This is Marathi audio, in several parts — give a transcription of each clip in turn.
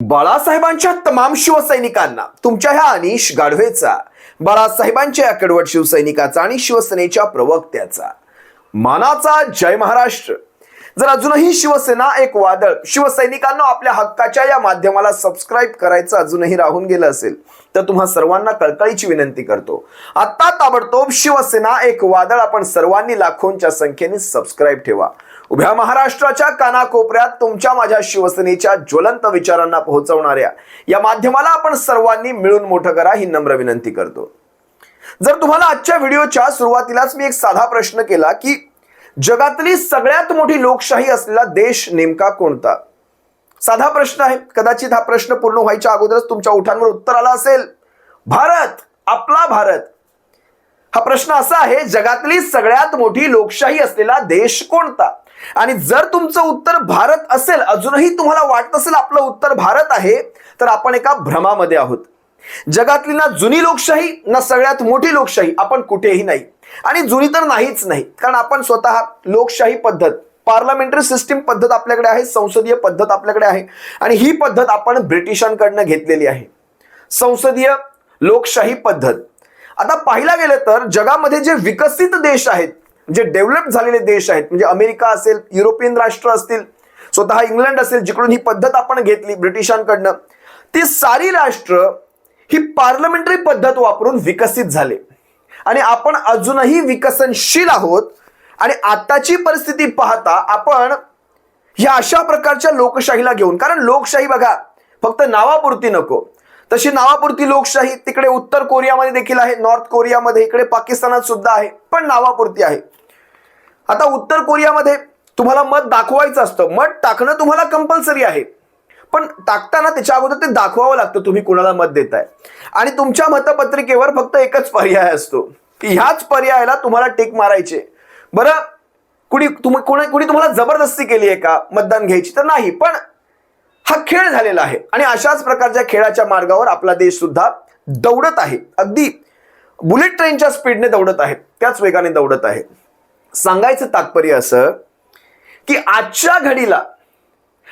बाळासाहेबांच्या तमाम शिवसैनिकांना तुमच्या ह्या अनिश गाढवेचा बाळासाहेबांच्या या कडवट शिवसैनिकाचा आणि शिवसेनेच्या प्रवक्त्याचा. मानाचा जय महाराष्ट्र. जर अजूनही शिवसेना एक वादळ शिवसैनिकांना आपल्या हक्काच्या या माध्यमाला सबस्क्राईब करायचं अजूनही राहून गेलं असेल तर तुम्हा सर्वांना कळकळीची विनंती करतो. आता ताबडतोब शिवसेना एक वादळ आपण सर्वांनी लाखोंच्या संख्येने सबस्क्राईब ठेवा. उभ्या महाराष्ट्राच्या कानाकोपऱ्यात तुमच्या माझ्या शिवसेनेच्या ज्वलंत विचारांना पोहोचवणाऱ्या या माध्यमाला आपण सर्वांनी मिळून मोठं करा ही नम्र विनंती करतो. जर तुम्हाला आजच्या व्हिडिओच्या सुरुवातीलाच मी एक साधा प्रश्न केला की जगातली सगळ्यात मोठी लोकशाही असलेला देश नेमका कोणता? साधा प्रश्न आहे. कदाचित हा प्रश्न पूर्ण व्हायच्या अगोदरच तुमच्या उठांवर उत्तर आला असेल. भारत आपला भारत. हा प्रश्न असा आहे जगातली सगळ्यात मोठी लोकशाही असलेला देश कोणता? आणि जर तुमचं उत्तर भारत असेल अजूनही तुम्हाला वाटत असेल आपलं उत्तर भारत आहे तर आपण एका भ्रमामध्ये आहोत. जगातली ना जुनी लोकशाही ना सगळ्यात मोठी लोकशाही आपण कुठेही नाही. आणि जुनी तर नाहीच नाही कारण आपण स्वतः लोकशाही पद्धत पार्लमेंटरी सिस्टीम पद्धत आपल्याकडे आहे संसदीय पद्धत आपल्याकडे आहे आणि ही पद्धत आपण ब्रिटिशांकडनं घेतलेली आहे. संसदीय लोकशाही पद्धत. आता पाहिला गेलं तर जगामध्ये जे विकसित देश आहेत जे डेव्हलप झालेले देश आहेत म्हणजे अमेरिका असेल युरोपियन राष्ट्र असतील स्वतः इंग्लंड असेल जिकडून ही पद्धत आपण घेतली ब्रिटिशांकडनं ती सारी राष्ट्र ही पार्लमेंटरी पद्धत वापरून विकसित झाले. आणि आपण अजूनही विकसनशील आहोत आणि आताची परिस्थिती पाहता आपण ह्या अशा प्रकारच्या लोकशाहीला घेऊन कारण लोकशाही बघा फक्त नावापुरती नको. तशी नावापुरती लोकशाही तिकडे उत्तर कोरियामध्ये देखील आहे नॉर्थ कोरियामध्ये इकडे पाकिस्तानात सुद्धा आहे पण नावापुरती आहे. आता उत्तर कोरियामध्ये तुम्हाला मत दाखवायचं असतं. मत टाकणं तुम्हाला कंपल्सरी आहे. पण टाकताना त्याच्या अगोदर ते दाखवावं लागतं तुम्ही कुणाला मत देताय. आणि तुमच्या मतपत्रिकेवर फक्त एकच पर्याय असतो की ह्याच पर्यायाला तुम्हाला टेक मारायचे. बरं? कुणी तुम्ही कुणी कुणी तुम्हाला जबरदस्ती केली आहे का मतदान घ्यायची? तर नाही पण हा खेळ झालेला आहे. आणि अशाच प्रकारच्या खेळाच्या मार्गावर आपला देश सुद्धा दौडत आहे. अगदी बुलेट ट्रेनच्या स्पीडने दौडत आहे. त्याच वेगाने दौडत आहे. सांगायचं तात्पर्य असं की आजच्या घडीला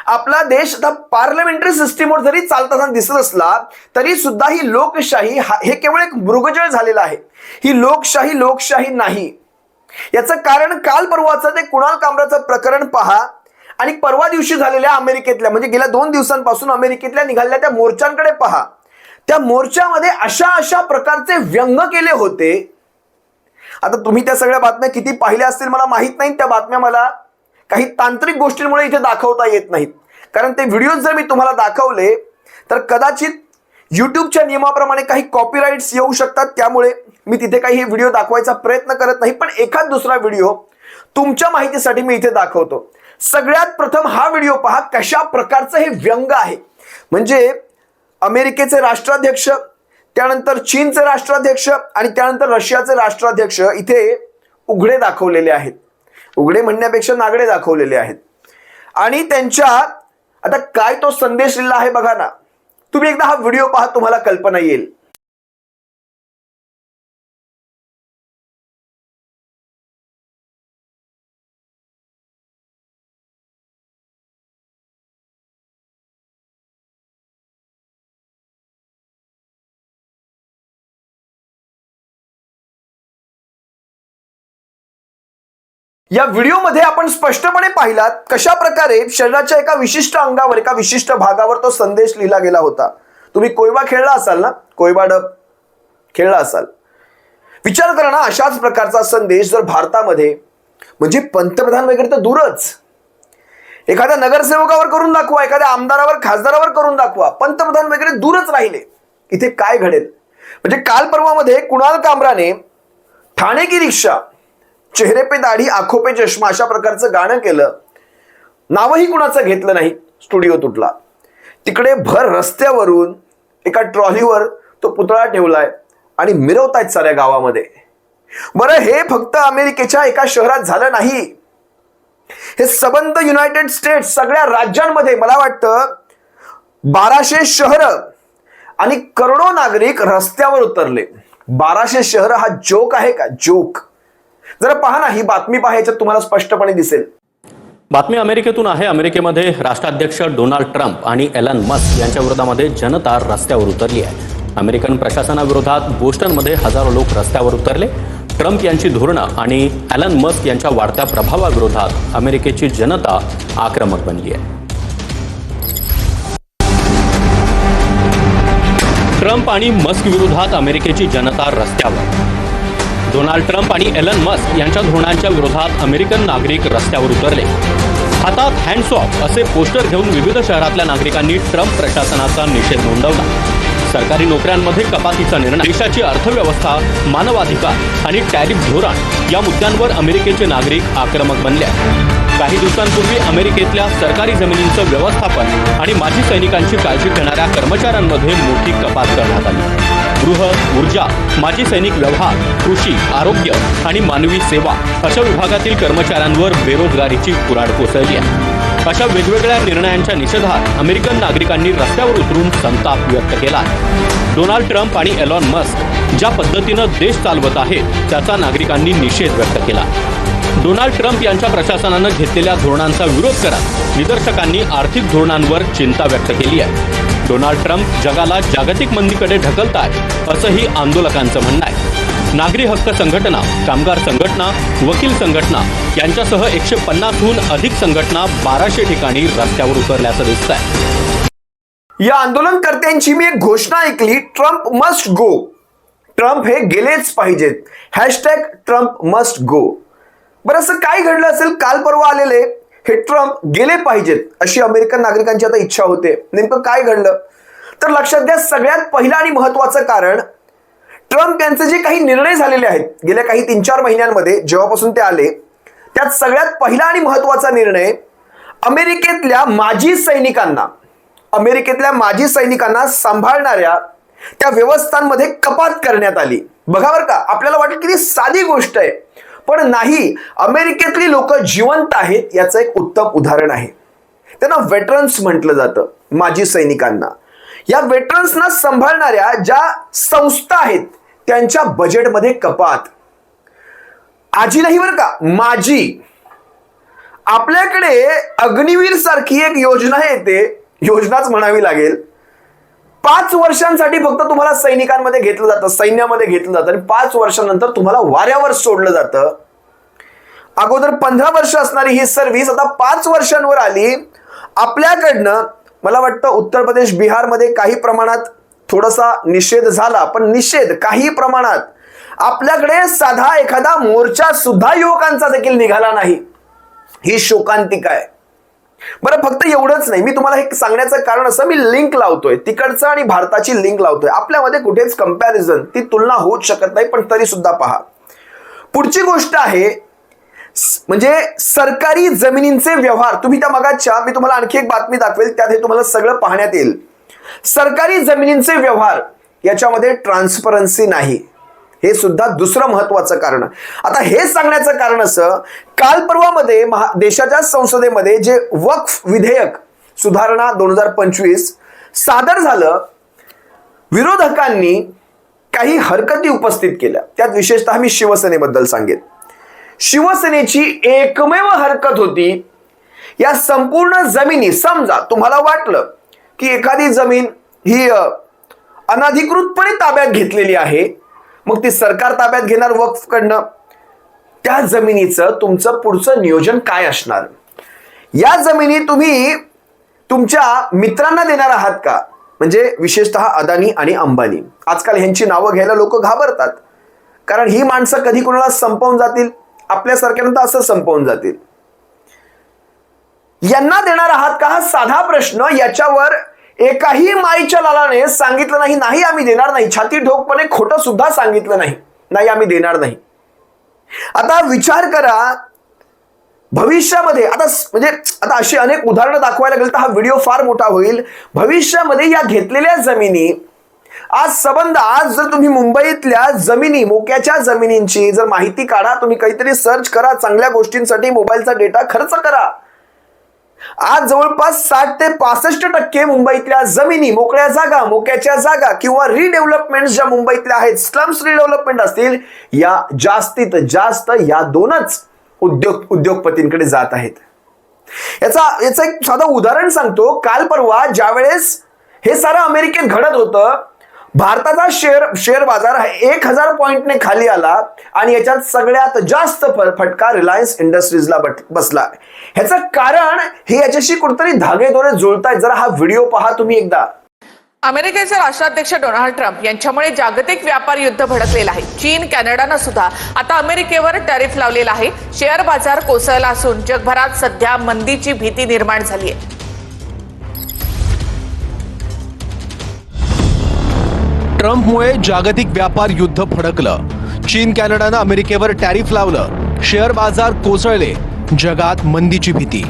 आपला देश आता पार्लमेंटरी सिस्टीमवर जरी चालताना दिसत असला तरी सुद्धा ही लोकशाही हे केवळ एक मृगजळ झालेलं आहे. ही लोकशाही लोकशाही नाही. याचं कारण काल परवाचं ते कुणाल कामराचं प्रकरण पहा आणि परवा दिवशी झालेल्या अमेरिकेतल्या म्हणजे गेल्या दोन दिवसांपासून अमेरिकेतल्या निघालेल्या त्या मोर्चांकडे पहा. त्या मोर्चामध्ये अशा अशा प्रकारचे व्यंग केले होते आता तुम्ही त्या सगळ्या बातम्या किती पाहिल्या असतील मला माहीत नाही त्या बातम्या मला काही तांत्रिक गोष्टींमुळे इथे दाखवता येत नाहीत. कारण ते व्हिडिओज जर मी तुम्हाला दाखवले तर कदाचित युट्यूबच्या नियमाप्रमाणे काही कॉपीराईट्स येऊ शकतात त्यामुळे मी तिथे काही हे व्हिडिओ दाखवायचा प्रयत्न करत नाही पण एखाद दुसरा व्हिडिओ तुमच्या माहितीसाठी मी इथे दाखवतो. सगळ्यात प्रथम हा व्हिडिओ पहा कशा प्रकारचं हे व्यंग आहे. म्हणजे अमेरिकेचे राष्ट्राध्यक्ष त्यानंतर चीनचे राष्ट्राध्यक्ष आणि त्यानंतर रशियाचे राष्ट्राध्यक्ष इथे उघडे दाखवलेले आहेत. उघडे म्हणण्यापेक्षा नागडे दाखवलेले आहेत. आणि त्यांच्या आता काय तो संदेश लिहिला आहे बघा ना. तुम्ही एकदा हा व्हिडिओ पहा तुम्हाला कल्पना येईल. या व्हिडिओमध्ये आपण स्पष्टपणे पाहिलात कशा प्रकारे शरीराच्या एका विशिष्ट अंगावर एका विशिष्ट भागावर तो संदेश लिहिला गेला होता. तुम्ही कोयबा खेळला असाल ना? कोयबा डब. खेळला असाल. विचार करा ना अशाच प्रकारचा संदेश जर भारतामध्ये म्हणजे पंतप्रधान वगैरे तर दूरच. एखाद्या नगरसेवकावर करून दाखवा एखाद्या आमदारावर खासदारावर करून दाखवा पंतप्रधान वगैरे दूरच राहिले. इथे काय घडेल? म्हणजे काल परवामध्ये कुणाल कामराने ठाणे की रिक्षा चेहरे पे दाढी आखो पे चष्मा अशा प्रकारचं गाणं केलं. नावही कुणाचं घेतलं नाही. स्टुडिओ तुटला. तिकडे भर रस्त्यावरून एका ट्रॉलीवर तो पुतळा ठेवलाय आणि मिरवतायत साऱ्या गावामध्ये. बरं हे फक्त अमेरिकेच्या एका शहरात झालं नाही. हे सबंध युनायटेड स्टेट्स सगळ्या राज्यांमध्ये मला वाटतं बाराशे शहर आणि करोडो नागरिक रस्त्यावर उतरले. बाराशे शहर हा जोक आहे का? जोक. जरा पहा ना ही बातमी पहा याच्यात तुम्हाला स्पष्टपणे दिसेल. बातमी अमेरिकेतून आहे. अमेरिकेमध्ये राष्ट्राध्यक्ष डोनाल्ड ट्रम्प आणि एलन मस्क यांच्या विरोधामध्ये जनता रस्त्यावर उतरली आहे. अमेरिकन प्रशासनाविरोधात बोस्टनमध्ये हजारो लोक रस्त्यावर उतरले. ट्रम्प यांची धोरणं आणि एलन मस्क यांच्या वाढत्या प्रभावाविरोधात अमेरिकेची जनता आक्रमक बनली आहे. ट्रम्प आणि मस्क विरोधात अमेरिकेची जनता रस्त्यावर डोनाल्ड ट्रम्प आणि एलन मस्क यांच्या धोरणांच्या विरोधात अमेरिकन नागरिक रस्त्यावर उतरले हातात हँड्स ऑफ असे पोस्टर घेऊन विविध शहरातल्या नागरिकांनी ट्रम्प प्रशासनाचा निषेध नोंदवला सरकारी नोकऱ्यांमध्ये कपातीचा निर्णय देशाची अर्थव्यवस्था मानवाधिकार आणि टॅरिफ धोरण या मुद्द्यांवर अमेरिकेचे नागरिक आक्रमक बनले आहेत. काही दिवसांपूर्वी अमेरिकेतल्या सरकारी जमिनींचं व्यवस्थापन आणि माजी सैनिकांची काळजी घेणाऱ्या कर्मचाऱ्यांमध्ये मोठी कपात करण्यात आली. गृह ऊर्जा माजी सैनिक व्यवहार कृषी आरोग्य आणि मानवी सेवा अशा विभागातील कर्मचाऱ्यांवर बेरोजगारीची कुराड कोसळली आहे. अशा वेगवेगळ्या निर्णयांच्या निषेधात अमेरिकन नागरिकांनी रस्त्यावर उतरून संताप व्यक्त केला डोनाल्ड ट्रम्प आणि एलॉन मस्क ज्या पद्धतीनं देश चालवत आहेत त्याचा नागरिकांनी निषेध व्यक्त केला. डोनाल्ड ट्रम्प यांच्या प्रशासनानं घेतलेल्या धोरणांचा विरोध करत निदर्शकांनी आर्थिक धोरणांवर चिंता व्यक्त केली आहे. डोनाल्ड ट्रम्प जगाला जागतिक मंदीकडे ढकलत आहे असंही आंदोलकांचं म्हणणं आहे. नागरी हक्क संघटना कामगार संघटना वकील संघटना यांच्यासह एकशे पन्नासहून अधिक संघटना बाराशे ठिकाणी रस्त्यावर उतरल्याचं दिसत आहे या आंदोलनकर्त्यांची मी एक घोषणा ऐकली ट्रम्प मस्ट गो. ट्रम्प हे गेलेच पाहिजेत. Hashtag Trump must go. बरं असं काय घडलं असेल? काल परवा आलेले हे ट्रम्प गेले पाहिजेत अशी अमेरिकन नागरिकांची आता इच्छा होते. नेमकं काय घडलं? तर लक्षात घ्या सगळ्यात पहिलं आणि महत्वाचं कारण ट्रम्प यांचे जे काही निर्णय झालेले आहेत गेल्या काही तीन चार महिन्यांमध्ये जेव्हापासून ते आले त्यात सगळ्यात पहिला आणि महत्त्वाचा निर्णय अमेरिकेतल्या माजी सैनिकांना अमेरिकेतल्या माजी सैनिकांना सांभाळणाऱ्या त्या व्यवस्थांमध्ये कपात करण्यात आली. बघा बरं का आपल्याला वाटेल किती साधी गोष्ट आहे. पण नाही अमेरिकेतली लोक जिवंत आहेत याचं एक उत्तम उदाहरण आहे. त्यांना वेटरन्स म्हटलं जातं माजी सैनिकांना. या वेटरन्सना सांभाळणाऱ्या ज्या संस्था आहेत त्यांच्या बजेटमध्ये कपात. आजी नाही बरं का माझी आपल्याकडे अग्निवीर सारखी एक योजना येते योजनाच म्हणावी लागेल. पाच वर्षांसाठी फक्त तुम्हाला सैनिकांमध्ये घेतलं जातं सैन्यामध्ये घेतलं जातं. आणि पाच वर्षानंतर तुम्हाला वाऱ्यावर सोडलं जातं. अगोदर पंधरा वर्ष असणारी ही सर्व्हिस आता पाच वर्षांवर आली. आपल्याकडनं मला वाटतं उत्तर प्रदेश बिहारमध्ये काही प्रमाणात थोडासा निषेध झाला पण निषेध काही प्रमाणात आपल्याकडे साधा एखादा मोर्चा सुद्धा युवकांचा देखील निघाला नाही. ही शोकांतिका आहे. बरं फक्त एवढंच नाही. मी तुम्हाला हे सांगण्याचं कारण असं मी लिंक लावतोय. तिकडचं आणि भारताची लिंक लावतोय. आपल्यामध्ये कुठेच कंपॅरिझन ती तुलना होऊच शकत नाही पण तरी सुद्धा पहा. पुढची गोष्ट आहे म्हणजे सरकारी जमिनींचे व्यवहार. तुम्ही त्या मगाच्या मी तुम्हाला आणखी एक बातमी दाखवेल त्यात हे तुम्हाला सगळं पाहण्यात येईल. सरकारी जमिनींचे व्यवहार याच्यामध्ये ट्रान्सपरन्सी नाही. हे सुद्धा दुसरं महत्वाचं कारण. आता हे सांगण्याचं कारण असं काल परवामध्ये महा देशाच्या संसदेमध्ये जे वक्फ विधेयक सुधारणा दोन हजार पंचवीस सादर झालं विरोधकांनी काही हरकती उपस्थित केल्या. त्यात विशेषतः मी शिवसेनेबद्दल सांगेन. शिवसेनेची एकमेव हरकत होती या संपूर्ण जमिनी समजा तुम्हाला वाटलं की एखादी जमीन ही अनाधिकृतपणे अनधिकृतपणे ताब्यात घेतलेली आहे मग ती सरकार ताब्यात घेणार वक्फ कडनं त्या जमिनीचं तुमचं पुढचं नियोजन काय असणार? या जमिनी तुम्ही तुमच्या मित्रांना देणार आहात का? म्हणजे विशेषतः अदानी आणि अंबानी. आजकाल ह्यांची नावं घ्यायला लोक घाबरतात. कारण ही माणसं कधी कोणाला संपवून जातील? आपल्यासारख्यानंतर असं संपवून जातील. यांना देणार आहात का? हा साधा प्रश्न. याच्यावर एकाही माईच्या लालाने सांगितलं नाही नाही आम्ही देणार नाही. छाती ठोकपणे खोटं सुद्धा सांगितलं नाही. नाही आम्ही देणार नाही. आता विचार करा भविष्यामध्ये आता म्हणजे आता अशी अनेक उदाहरणं दाखवायला गेलं तर हा व्हिडिओ फार मोठा होईल. भविष्यामध्ये या घेतलेल्या जमिनी आज संबंध आज जर तुम्ही मुंबईतल्या जमिनी मोक्याच्या जमिनींची जर माहिती काढा तुम्ही काहीतरी सर्च करा चांगल्या गोष्टींसाठी मोबाईलचा डेटा खर्च करा. आज जवळपास साठ ते पासष्ट टक्के मुंबईतल्या जमिनी मोकळ्या जागा मोक्याच्या जागा किंवा रिडेव्हलपमेंट ज्या मुंबईतल्या आहेत स्लम्स रिडेव्हलपमेंट असतील या जास्तीत जास्त या दोनच उद्योग उद्योगपतींकडे जात आहेत. याचा याचं एक साधं उदाहरण सांगतो. काल परवा ज्यावेळेस हे सारं अमेरिकेत घडत होतं भारताचा शेअर शेअर बाजार हा एक हजार पॉईंटने खाली आला आणि याच्यात सगळ्यात जास्त फटका रिलायन्स इंडस्ट्रीजला बट- बसला. ह्याचं कारण हे याच्याशी कुठेतरी धागेदोरे जुळतायत. जरा हा व्हिडिओ पहा तुम्ही एकदा. अमेरिकेचे राष्ट्राध्यक्ष डोनाल्ड ट्रम्प यांच्यामुळे जागतिक व्यापार युद्ध भडकलेलं आहे. चीन कॅनडानं सुद्धा आता अमेरिकेवर टॅरिफ लावलेला आहे. शेअर बाजार कोसळला असून जगभरात सध्या मंदीची भीती निर्माण झाली आहे. ट्रम्पमुळे जागतिक व्यापार युद्ध फडकलं. चीन कॅनडानं अमेरिकेवर टॅरिफ लावलं. शेअर बाजार कोसळले. जगात मंदीची भीती.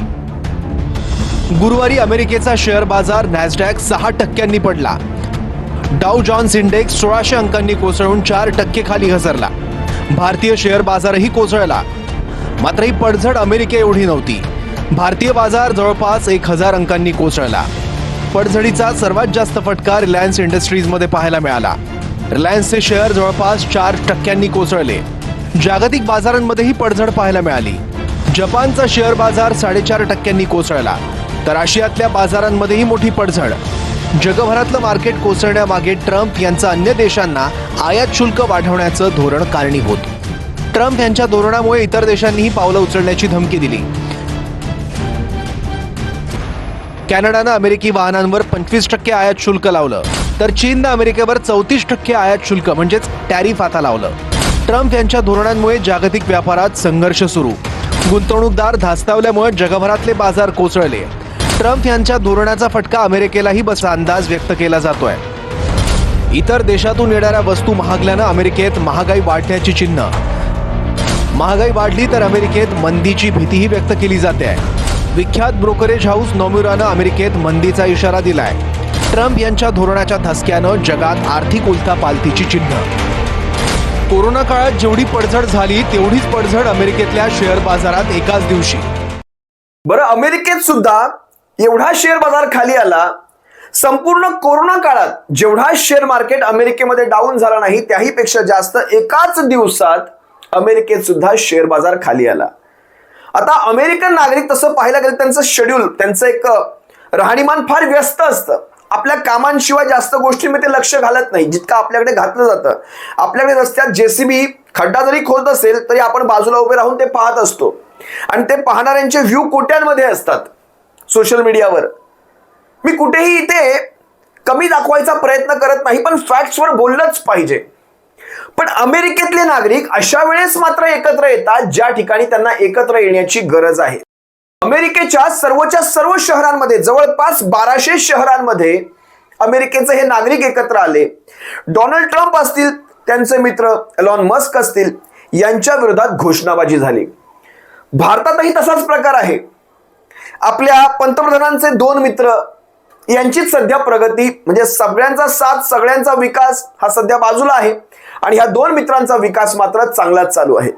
गुरुवारी अमेरिकेचा शेअर बाजार नॅसडॅक सहा टक्क्यांनी पडला. डाऊ जॉन्स इंडेक्स सोळाशे अंकांनी कोसळून चार टक्के खाली घसरला. भारतीय शेअर बाजारही कोसळला. मात्र ही पडझड अमेरिके एवढी नव्हती. भारतीय बाजार जवळपास एक हजार अंकांनी कोसळला. पडझडीचा सर्वात जास्त फटका रिलायन्स इंडस्ट्रीजमध्ये पाहायला मिळाला. रिलायन्सचे शेअर जवळपास चार टक्क्यांनी कोसळले. जागतिक बाजारांमध्येही पडझड पाहायला मिळाली. जपानचा शेअर बाजार साडेचार टक्क्यांनी कोसळला. तर आशियातल्या बाजारांमध्येही मोठी पडझड. जगभरातलं मार्केट कोसळण्यामागे ट्रम्प यांचं अन्य देशांना आयात शुल्क वाढवण्याचं धोरण कारणीभूत. ट्रम्प यांच्या धोरणामुळे इतर देशांनीही पावलं उचलण्याची धमकी दिली. कॅनडानं अमेरिकी वाहनांवर पंचवीस टक्के आयात शुल्क लावलं. तर चीननं अमेरिकेवर चौतीस टक्के आयात शुल्क म्हणजेच टॅरिफ आता लावलं. ट्रम्प यांच्या धोरणांमुळे जागतिक व्यापारात संघर्ष सुरू. गुंतवणूकदार धास्तावल्यामुळे जगभरातले बाजार कोसळले. ट्रम्प यांच्या धोरणाचा फटका अमेरिकेलाही बसा अंदाज व्यक्त केला जातोय. इतर देशातून येणाऱ्या वस्तू महागल्यानं अमेरिकेत महागाई वाढण्याची चिन्ह. महागाई वाढली तर अमेरिकेत मंदीची भीतीही व्यक्त केली जाते. आहे विख्यात ब्रोकरेज हाऊस नोम्युरानं अमेरिकेत मंदीचा इशारा दिलाय. ट्रम्प यांच्या धोरणाच्या धसक्यानं जगात आर्थिक उलथापालथीची चिन्ह. कोरोना काळात जेवढी पडझड झाली तेवढीच पडझड अमेरिकेतल्या शेअर बाजारात एकाच दिवशी. बरं अमेरिकेत सुद्धा एवढा शेअर बाजार खाली आला संपूर्ण कोरोना काळात जेवढा शेअर मार्केट अमेरिकेमध्ये डाऊन झाला नाही त्याही पेक्षा जास्त एकाच दिवसात अमेरिकेत सुद्धा शेअर बाजार खाली आला. आता अमेरिकन नागरिक तसं पाहायला गेलं त्यांचं शेड्यूल त्यांचं एक राहणीमान फार व्यस्त असतं. आपल्या कामांशिवाय जास्त गोष्टींमध्ये ते लक्ष घालत नाही जितकं आपल्याकडे घातलं जातं. आपल्याकडे रस्त्यात जेसीबी खड्डा जरी खोदत असेल तरी आपण बाजूला उभे राहून ते पाहत असतो. आणि ते पाहणाऱ्यांचे व्ह्यू कोट्यांमध्ये असतात सोशल मीडियावर मी कुठेही इथे कमी दाखवायचा प्रयत्न करत नाही पण फॅक्ट्सवर बोललंच पाहिजे. पण अमेरिकेतले नागरिक अशा वेळेस मात्र एकत्र येतात ज्या ठिकाणी त्यांना एकत्र येण्याची गरज आहे. अमेरिकेच्या सर्वच्या सर्व शहरांमध्ये जवळपास बाराशे शहरांमध्ये अमेरिकेचे हे नागरिक एकत्र आले. डोनाल्ड ट्रम्प असतील त्यांचे मित्र एलॉन मस्क असतील यांच्या विरोधात घोषणाबाजी झाली. भारतातही तसाच प्रकार आहे. आपल्या पंतप्रधानांचे दोन मित्र यांचीच सध्या प्रगती म्हणजे सगळ्यांचा साथ सगळ्यांचा विकास हा सध्या बाजूला आहे. आणि ह्या दोन मित्रांचा विकास मात्र चांगलाच चालू आहे.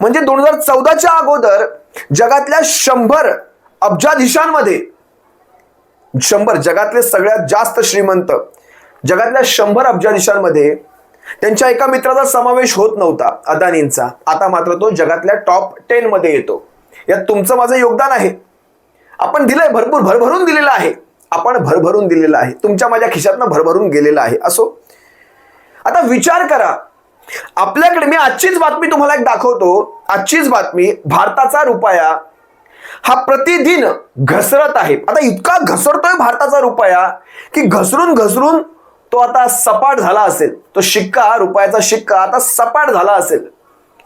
म्हणजे दोन हजार चौदाच्या अगोदर जगातल्या शंभर अब्जाधीशांमध्ये शंभर जगातले सगळ्यात जास्त श्रीमंत जगातल्या शंभर अब्जाधीशांमध्ये त्यांच्या एका मित्राचा समावेश होत नव्हता अदानींचा. आता मात्र तो जगातल्या टॉप टेन मध्ये येतो. यात तुमचं माझं योगदान आहे. आपण दिलंय भरपूर भरभरून दिलेलं आहे. आपण भरभरून दिलेलं आहे. तुमच्या माझ्या खिशातनं भरभरून गेलेलं आहे. असो. आता विचार करा. आपल्याकडे मी आजचीच बातमी तुम्हाला एक दाखवतो. आजचीच बातमी भारताचा रुपया हा प्रतिदिन घसरत आहे. आता इतका घसरतोय भारताचा रुपया की घसरून घसरून तो आता सपाट झाला असेल. तो शिक्का रुपयाचा शिक्का आता सपाट झाला असेल.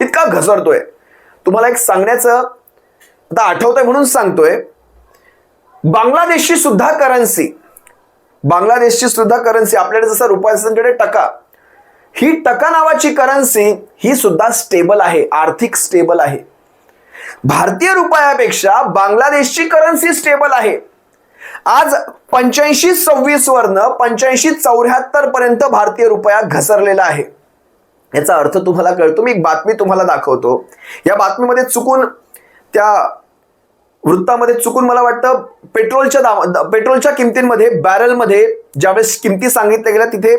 इतका घसरतोय. तुम्हाला एक सांगण्याचं आता आठवतंय म्हणून सांगतोय. बांगलादेशची सुद्धा करन्सी बांगलादेशची सुद्धा करन्सी आपल्याकडे जसं रुपया टका. ही टका नावाची करन्सी ही सुद्धा स्टेबल आहे आर्थिक स्टेबल आहे. भारतीय रुपयापेक्षा बांगलादेशची करन्सी स्टेबल आहे. आज पंच्याऐंशी सव्वीस वरनं पंच्याऐंशी चौऱ्याहत्तर पर्यंत भारतीय रुपया घसरलेला आहे. याचा अर्थ तुम्हाला कळतो मी एक बातमी तुम्हाला दाखवतो. या बातमीमध्ये चुकून त्या वृत्तामध्ये चुकून मला वाटतं पेट्रोलच्या दाम पेट्रोलच्या किमतींमध्ये बॅरलमध्ये ज्यावेळेस किमती सांगितल्या गेल्या तिथे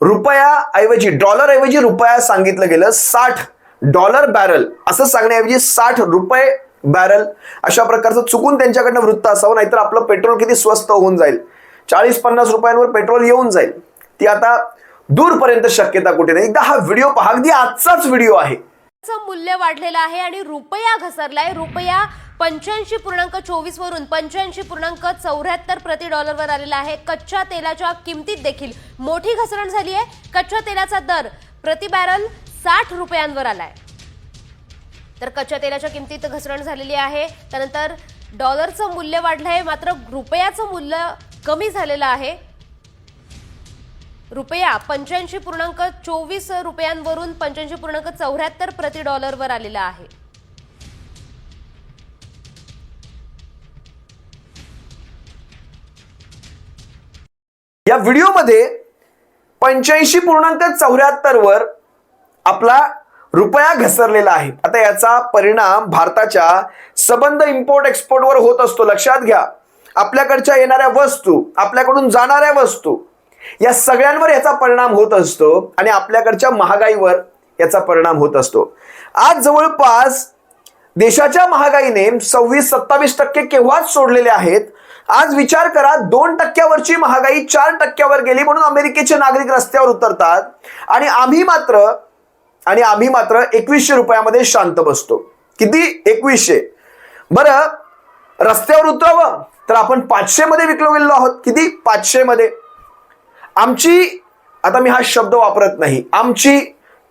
रुपया ऐवजी डॉलर ऐवजी रुपया सांगितलं गेलं साठ डॉलर बॅरल. असं सांगण्याऐवजी साठ रुपये बॅरल. अशा प्रकारचं चुकून त्यांच्याकडनं वृत्त असावं नाहीतर आपलं पेट्रोल किती स्वस्त होऊन जाईल. चाळीस पन्नास रुपयांवर पेट्रोल येऊन जाईल. ती आता दूरपर्यंत शक्यता कुठे नाही. एकदा हा व्हिडिओ पहा. अगदी आजचाच व्हिडिओ आहे. मूल्य वाढलेलं आहे आणि रुपया घसरलाय. रुपया पंच्याऐंशी पूर्णांक चोवीस वरून पंच्याऐंशी पूर्णांक चौऱ्याहत्तर प्रति डॉलरवर आलेला आहे. कच्च्या तेलाच्या किमतीत देखील मोठी घसरण झाली आहे. कच्च्या तेलाचा दर प्रति बॅरल साठ रुपयांवर आलाय. तर कच्च्या तेलाच्या किमतीत घसरण झालेली आहे. त्यानंतर डॉलरचं मूल्य वाढलं आहे मात्र रुपयाचं मूल्य कमी झालेलं आहे. रुपया पंच्याऐंशी पूर्णांक चोवीस रुपयांवरून पंच्याऐंशी पूर्णांक चौऱ्याहत्तर प्रति डॉलरवर आलेला आहे. या व्हिडिओमध्ये पंच्याऐंशी पूर्णांक चौऱ्याहत्तर वर आपला रुपया घसरलेला आहे. आता याचा परिणाम भारताच्या सबंध इम्पोर्ट एक्सपोर्टवर होत असतो. लक्षात घ्या. आपल्याकडच्या येणाऱ्या वस्तू आपल्याकडून जाणाऱ्या वस्तू या सगळ्यांवर याचा परिणाम होत असतो आणि आपल्याकडच्या महागाईवर याचा परिणाम होत असतो. आज जवळपास देशाच्या महागाईने सव्वीस सत्तावीस टक्के केव्हाच सोडलेले आहेत? आज विचार करा दोन टक्क्यावरची महागाई चार टक्क्यावर गेली म्हणून अमेरिकेचे नागरिक रस्त्यावर उतरतात आणि आम्ही मात्र आणि आम्ही मात्र एकवीसशे रुपयामध्ये शांत बसतो. किती? एकवीसशे. बरं रस्त्यावर उतरावं तर आपण पाचशे मध्ये विकलो गेलेलो आहोत. किती? पाचशे मध्ये आमची आता मी हा शब्द वापरत नाही आमची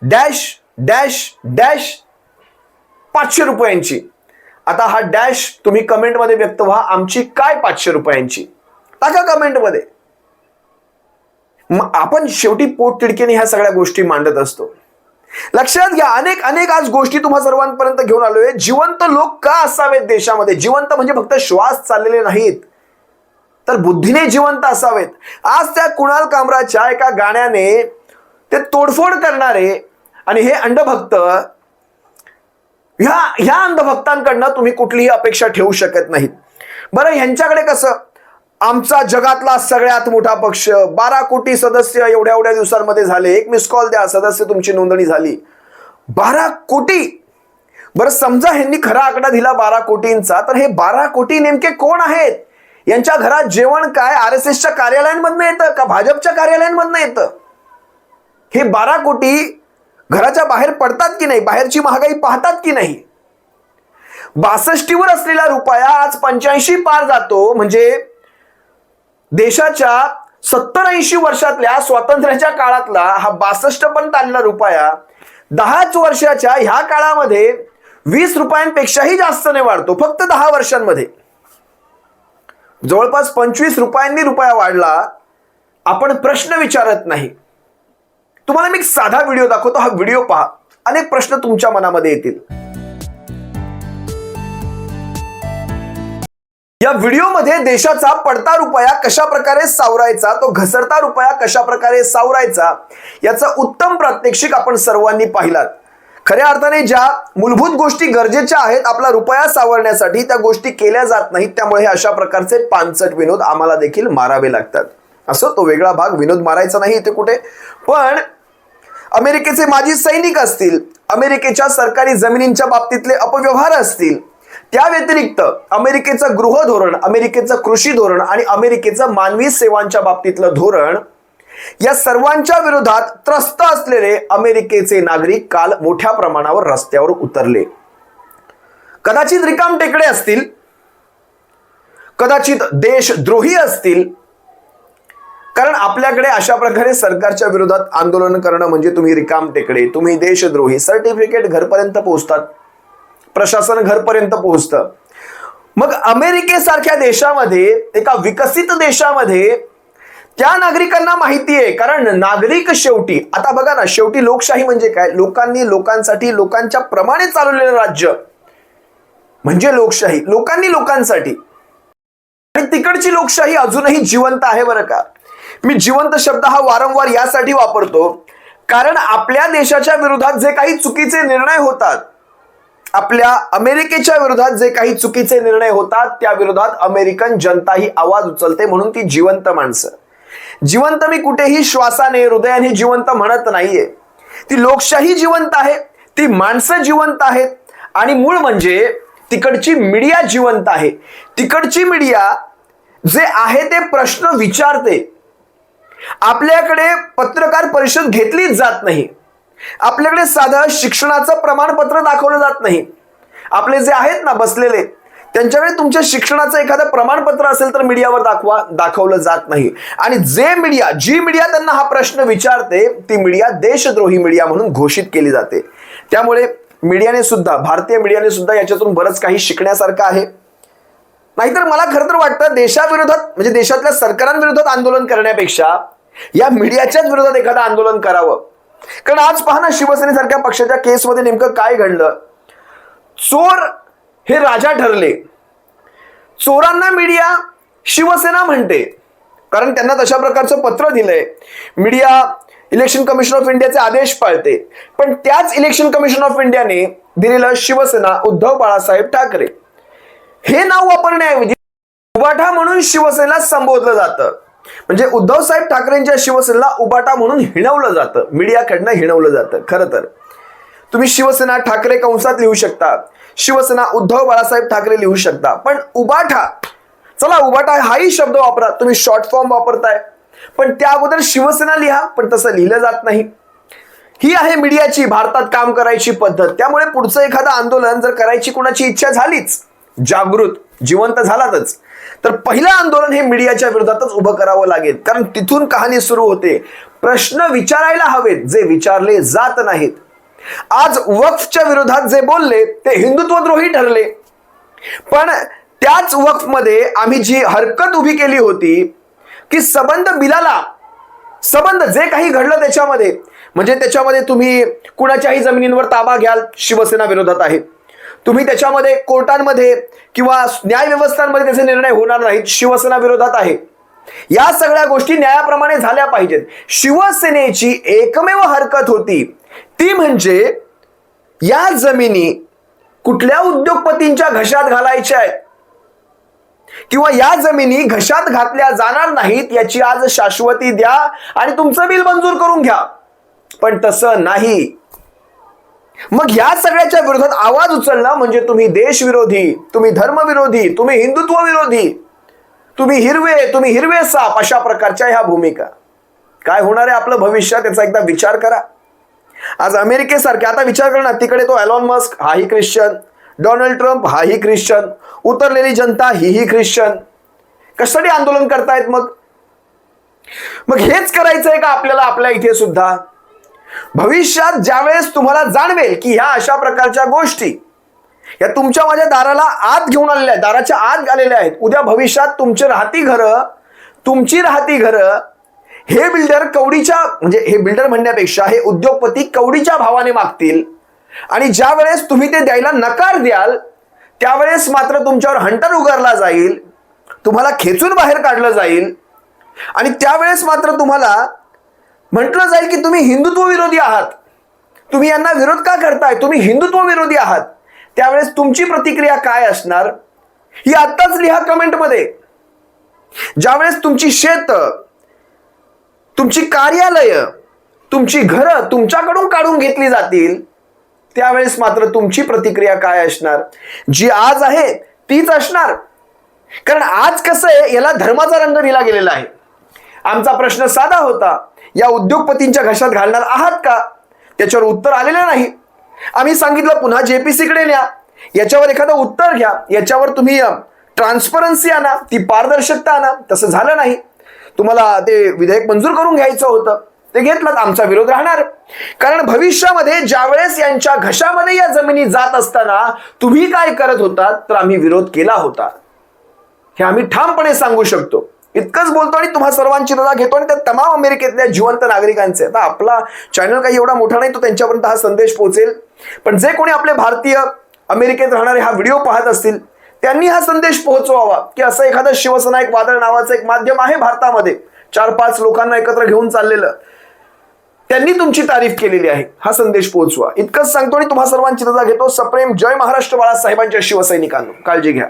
डॅश डॅश डॅश पाचशे रुपयांची. आता हा डॅश तुम्ही कमेंटमध्ये व्यक्त व्हा आमची काय पाचशे रुपयांची? टाका कमेंटमध्ये. मग आपण शेवटी पोट तिडकीने ह्या सगळ्या गोष्टी मांडत असतो. लक्षात घ्या अनेक अनेक आज गोष्टी तुम्हा सर्वांपर्यंत घेऊन आलोय. जिवंत लोक का असावेत देशामध्ये? जिवंत म्हणजे फक्त श्वास चाललेले नाहीत. तर बुद्धीने जिवंत असावेत. आज त्या कुणाल कामराच्या एका गाण्याने ते तोडफोड करणारे आणि हे अंडभक्त ह्या ह्या अंधभक्तांकडनं तुम्ही कुठलीही अपेक्षा ठेवू शकत नाहीत. बरं ह्यांच्याकडे कसं? आमचा जगातला सगळ्यात मोठा पक्ष बारा कोटी सदस्य एवढ्या एवढ्या दिवसांमध्ये झाले. एक मिस कॉल द्या सदस्य तुमची नोंदणी झाली. बारा कोटी! बरं समजा ह्यांनी खरा आकडा दिला बारा कोटींचा तर हे बारा कोटी नेमके कोण आहेत? यांच्या घरात जेवण काय? आर एस एसच्या कार्यालयांमधनं येतं का? भाजपच्या कार्यालयांमधनं येतं? हे बारा कोटी घराच्या बाहेर पडतात की नाही? बाहेरची महागाई पाहतात की नाही? बासष्टीवर असलेला रुपया आज पंच्याऐंशी पार जातो. म्हणजे देशाच्या सत्तर ऐंशी वर्षातल्या स्वातंत्र्याच्या काळातला हा बासष्ट पण आलेला रुपया दहाच वर्षाच्या ह्या काळामध्ये वीस रुपयांपेक्षाही जास्तने वाढतो. फक्त दहा वर्षांमध्ये. जवळपास पंचवीस रुपयांनी रुपया वाढला आपण प्रश्न विचारत नाही. तुम्हाला मी एक साधा व्हिडिओ दाखवतो हा व्हिडिओ पहा. अनेक प्रश्न तुमच्या मनामध्ये येतील. या व्हिडिओमध्ये देशाचा पडता रुपया कशा प्रकारे सावरायचा तो घसरता रुपया कशा प्रकारे सावरायचा याचा उत्तम प्रात्यक्षिक आपण सर्वांनी पाहिलात. खऱ्या अर्थाने ज्या मूलभूत गोष्टी गरजेच्या आहेत आपला रुपया सावरण्यासाठी त्या गोष्टी केल्या जात नाहीत त्यामुळे हे अशा प्रकारचे पानसट विनोद आम्हाला देखील मारावे लागतात. असं तो वेगळा भाग विनोद मारायचा नाही इथे कुठे. पण अमेरिकेचे माजी सैनिक असतील अमेरिकेच्या सरकारी जमिनींच्या बाबतीतले अपव्यवहार असतील त्या व्यतिरिक्त अमेरिकेचं गृह धोरण अमेरिकेचं कृषी धोरण आणि अमेरिकेचं मानवी सेवांच्या बाबतीतलं धोरण या सर्वांच्या विरोधात त्रस्त असलेले अमेरिकेचे नागरिक काल मोठ्या प्रमाणावर रस्त्यावर उतरले. कदाचित रिकाम टेकडे असतील कदाचित देशद्रोही असतील कारण आपल्याकडे अशा प्रकारे सरकारच्या विरोधात आंदोलन करणं म्हणजे तुम्ही रिकाम टेकडे तुम्ही देशद्रोही सर्टिफिकेट घरपर्यंत पोहोचतात प्रशासन घरपर्यंत पोहोचतं. मग अमेरिकेसारख्या देशामध्ये एका विकसित देशामध्ये त्या नागरिकांना माहिती आहे कारण नागरिक शेवटी आता बघा ना शेवटी लोकशाही म्हणजे काय? लोकांनी लोकांसाठी लोकांच्या प्रमाणे चालवलेलं राज्य. म्हणजे लोकशाही लोकांनी लोकांसाठी. आणि तिकडची लोकशाही अजूनही जिवंत आहे बरं का? मी जिवंत शब्द हा वारंवार यासाठी वापरतो कारण आपल्या देशाच्या विरोधात जे काही चुकीचे निर्णय होतात आपल्या अमेरिकेच्या विरोधात जे काही चुकीचे निर्णय होतात त्या विरोधात अमेरिकन जनता ही आवाज उचलते म्हणून ती जिवंत माणसं. जिवंत मी कुठेही श्वासाने हृदयाने जिवंत म्हणत नाहीये. ती लोकशाही जिवंत आहे ती माणसं जिवंत आहेत आणि मूळ म्हणजे तिकडची मीडिया जिवंत आहे. तिकडची मीडिया जे आहे ते प्रश्न विचारते. आपल्याकडे पत्रकार परिषद घेतलीच जात नाही. आपल्याकडे साधं शिक्षणाचं प्रमाणपत्र दाखवलं जात नाही. आपले जे आहेत ना बसलेले त्यांच्याकडे तुमच्या शिक्षणाचं एखादं प्रमाणपत्र असेल तर मीडियावर दाखवा दाखवलं जात नाही. आणि जे मीडिया जी मीडिया त्यांना हा प्रश्न विचारते ती मीडिया देशद्रोही मीडिया म्हणून घोषित केली जाते. त्यामुळे मीडियाने सुद्धा भारतीय मीडियाने सुद्धा याच्यातून बरंच काही शिकण्यासारखं आहे. नाहीतर मला खरं तर वाटतं देशाविरोधात म्हणजे देशातल्या सरकारांविरोधात आंदोलन करण्यापेक्षा या मीडियाच्याच विरोधात एखादं आंदोलन करावं. कारण आज पहा ना शिवसेनेसारख्या पक्षाच्या केसमध्ये नेमकं काय घडलं? चोर हे राजा ठरले. चोरांना मीडिया शिवसेना म्हणते. कारण त्यांना तशा प्रकारचं पत्र दिलंय. मीडिया इलेक्शन कमिशन ऑफ इंडियाचे आदेश पाळते. पण त्याच इलेक्शन कमिशन ऑफ इंडियाने दिलेलं शिवसेना उद्धव बाळासाहेब ठाकरे. हे नाव वापरण्याऐवजी उबाठा म्हणून शिवसेनेला संबोधलं जातं. म्हणजे उद्धव साहेब ठाकरेंच्या शिवसेनेला उबाटा म्हणून हिणवलं जातं. मीडियाकडनं हिणवलं जातं. खरं तर. तुम्ही शिवसेना ठाकरे कंसात लिहू शकता. शिवसेना उद्धव बाळासाहेब ठाकरे लिहू शकता. पण उबाठा चला उबाठा हाही शब्द वापरा. तुम्ही शॉर्ट फॉर्म वापरताय. पण त्या अगोदर शिवसेना लिहा पण तसं लिहिलं जात नाही. ही आहे मीडियाची भारतात काम करायची पद्धत. त्यामुळे पुढचं एखादं आंदोलन जर करायची कोणाची इच्छा झालीच जागृत जिवंत झालातच तर पहिलं आंदोलन हे मीडियाच्या विरोधातच उभं करावं लागेल. कारण तिथून कहाणी सुरू होते. प्रश्न विचारायला हवेत जे विचारले जात नाहीत. आज वक्फच्या विरोधात जे बोलले ते हिंदुत्वद्रोही ठरले. पण त्याच वक्फमध्ये आम्ही जी हरकत उभी केली होती की सबंध बिलाला सबंध जे काही घडलं त्याच्यामध्ये म्हणजे त्याच्यामध्ये तुम्ही कुणाच्याही जमिनींवर ताबा घ्याल शिवसेना विरोधात आहे. तुम्ही त्याच्यामध्ये कोर्टांमध्ये किंवा न्यायव्यवस्थांमध्ये त्याचे निर्णय होणार नाहीत शिवसेना विरोधात आहे. या सगळ्या गोष्टी न्यायाप्रमाणे झाल्या पाहिजेत. शिवसेनेची एकमेव हरकत होती ती म्हणजे या जमिनी कुठल्या उद्योगपतींच्या घशात घालायच्या आहेत? किंवा या जमिनी घशात घातल्या जाणार नाहीत याची आज शाश्वती द्या आणि तुमचं बिल मंजूर करून घ्या. पण तसं नाही. मग या सगळ्याच्या विरोधात आवाज उचलणं म्हणजे तुम्ही देशविरोधी तुम्ही धर्मविरोधी तुम्ही हिंदुत्व विरोधी तुम्ही हिरवे तुम्ही हिरवे साप अशा प्रकारच्या ह्या भूमिका. काय होणार आहे आपलं भविष्य? त्याचा एकदा विचार करा. आज अमेरिकेसारखे आता विचार करणार तिकडे तो एलॉन मस्क हाही ख्रिश्चन डोनाल्ड ट्रम्प हाही ख्रिश्चन उतरलेली जनता हीही ख्रिश्चन कशासाठी आंदोलन करतायत मग? मग हेच करायचंय का आपल्याला आपल्या इथे सुद्धा? भविष्यात ज्यावेळेस तुम्हाला जाणवेल की ह्या अशा प्रकारच्या गोष्टी या तुमच्या माझ्या दाराला आत घेऊन आलेल्या आहेत दाराच्या आत आलेल्या आहेत उद्या भविष्यात तुमचे राहती घरं तुमची राहती घरं हे बिल्डर कवडीच्या म्हणजे हे बिल्डर म्हणण्यापेक्षा हे उद्योगपती कवडीच्या भावाने मागतील. आणि ज्या वेळेस तुम्ही ते द्यायला नकार द्याल त्यावेळेस मात्र तुमच्यावर हंटर उगारला जाईल तुम्हाला खेचून बाहेर काढलं जाईल. आणि त्यावेळेस मात्र तुम्हाला म्हटलं जाईल की तुम्ही हिंदुत्व विरोधी आहात. तुम्ही यांना विरोध का करताय? तुम्ही हिंदुत्व विरोधी आहात. त्यावेळेस तुमची प्रतिक्रिया काय असणार? ही आत्ताच लिहा कमेंटमध्ये ज्यावेळेस तुमची शेत तुमची कार्यालय तुमची घरं तुमच्याकडून काढून घेतली जातील त्यावेळेस मात्र तुमची प्रतिक्रिया काय असणार? जी आज आहे तीच असणार. कारण आज कसं आहे याला धर्माचा रंग दिला गेलेला आहे. आमचा प्रश्न साधा होता या उद्योगपतींच्या घशात घालणार आहात का? त्याच्यावर उत्तर आलेलं नाही. आम्ही सांगितलं पुन्हा जेपीसीकडे न्या. याच्यावर एखादं उत्तर घ्या. याच्यावर तुम्ही ट्रान्सपरन्सी आणा ती पारदर्शकता आणा. तसं झालं नाही. तुम्हाला ते विधेयक मंजूर करून घ्यायचं होतं. ते घेतलं आमचा विरोध राहणार. कारण भविष्यामध्ये ज्यावेळेस यांच्या घशामध्ये या जमिनी जात असताना तुम्ही काय करत होतात तर आम्ही विरोध केला होता. हे आम्ही ठामपणे सांगू शकतो. इतकंच बोलतो आणि तुम्हा सर्वांची रजा घेतो आणि त्या तमाम अमेरिकेतल्या जिवंत नागरिकांचे. आता आपला चॅनल काही एवढा मोठा नाही तो त्यांच्यापर्यंत हा संदेश पोहोचेल. पण जे कोणी आपले भारतीय अमेरिकेत राहणारे हा व्हिडिओ पाहत असतील त्यांनी हा संदेश पोहोचवावा की असं एखादं शिवसेना एक वादळ नावाचं एक माध्यम आहे भारतामध्ये. चार पाच लोकांना एकत्र घेऊन चाललेलं. त्यांनी तुमची तारीफ केलेली आहे. हा संदेश पोहोचवा. इतकंच सांगतो आणि तुम्हा सर्वांची रजा घेतो. सप्रेम जय महाराष्ट्र बाळासाहेबांच्या शिवसैनिकांनो. काळजी घ्या.